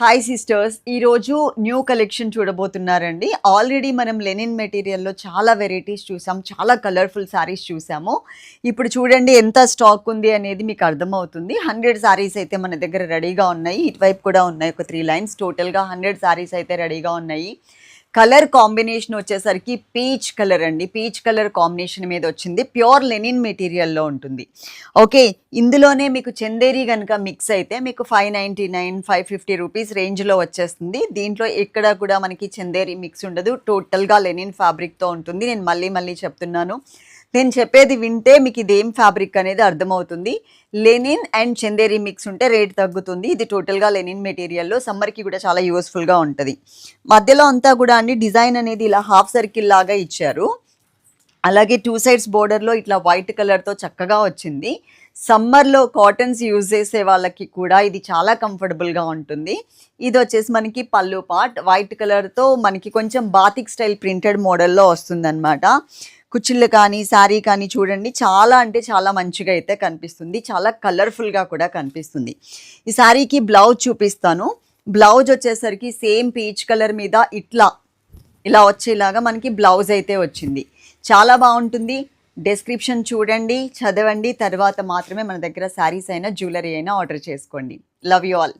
Hi sisters ఈరోజు new collection చూడబోతున్నారండి. Already మనం లెనిన్ మెటీరియల్లో చాలా వెరైటీస్ చూసాం. చాలా కలర్ఫుల్ శారీస్ చూసాము. ఇప్పుడు చూడండి ఎంత స్టాక్ ఉంది అనేది మీకు అర్థమవుతుంది. హండ్రెడ్ శారీస్ అయితే మన దగ్గర రెడీగా ఉన్నాయి. ఇటువైపు కూడా ఉన్నాయి ఒక త్రీ లైన్స్ టోటల్గా హండ్రెడ్ శారీస్ అయితే రెడీగా ఉన్నాయి. కలర్ కాంబినేషన్ వచ్చేసరికి పీచ్ కలర్ అండి. పీచ్ కలర్ కాంబినేషన్ మీద వచ్చింది. ప్యూర్ లెనిన్ మెటీరియల్లో ఉంటుంది. ఓకే ఇందులోనే మీకు చందేరి కనుక మిక్స్ అయితే మీకు five ninety nine five fifty rupees రేంజ్లో వచ్చేస్తుంది. దీంట్లో ఎక్కడ కూడా మనకి చందేరి మిక్స్ ఉండదు. టోటల్గా లెనిన్ ఫ్యాబ్రిక్తో ఉంటుంది. నేను మళ్ళీ మళ్ళీ చెప్తున్నాను. నేను చెప్పేది వింటే మీకు ఇదేం ఫ్యాబ్రిక్ అనేది అర్థమవుతుంది. లెనిన్ అండ్ చందేరి మిక్స్ ఉంటే రేట్ తగ్గుతుంది. ఇది టోటల్గా లెనిన్ మెటీరియల్లో సమ్మర్కి కూడా చాలా యూస్ఫుల్గా ఉంటుంది. మధ్యలో అంతా కూడా అండి డిజైన్ అనేది ఇలా హాఫ్ సర్కిల్ లాగా ఇచ్చారు. అలాగే టూ సైడ్స్ బోర్డర్లో ఇట్లా వైట్ కలర్తో చక్కగా వచ్చింది. సమ్మర్లో కాటన్స్ యూజ్ చేసే వాళ్ళకి కూడా ఇది చాలా కంఫర్టబుల్గా ఉంటుంది. ఇది వచ్చేసి మనకి పళ్ళు పార్ట్ వైట్ కలర్తో మనకి కొంచెం బాతిక్ స్టైల్ ప్రింటెడ్ మోడల్లో వస్తుందన్నమాట. కుచ్చిళ్ళు కానీ శారీ కానీ చూడండి చాలా అంటే చాలా మంచిగా అయితే కనిపిస్తుంది. చాలా కలర్ఫుల్గా కూడా కనిపిస్తుంది. ఈ శారీకి బ్లౌజ్ చూపిస్తాను. బ్లౌజ్ వచ్చేసరికి సేమ్ పీచ్ కలర్ మీద ఇట్లా ఇలా వచ్చేలాగా మనకి బ్లౌజ్ అయితే వచ్చింది. చాలా బాగుంటుంది. డిస్క్రిప్షన్ చూడండి చదవండి. తర్వాత మాత్రమే మన దగ్గర శారీస్ అయినా జ్యువెలరీ అయినా ఆర్డర్ చేసుకోండి. Love you all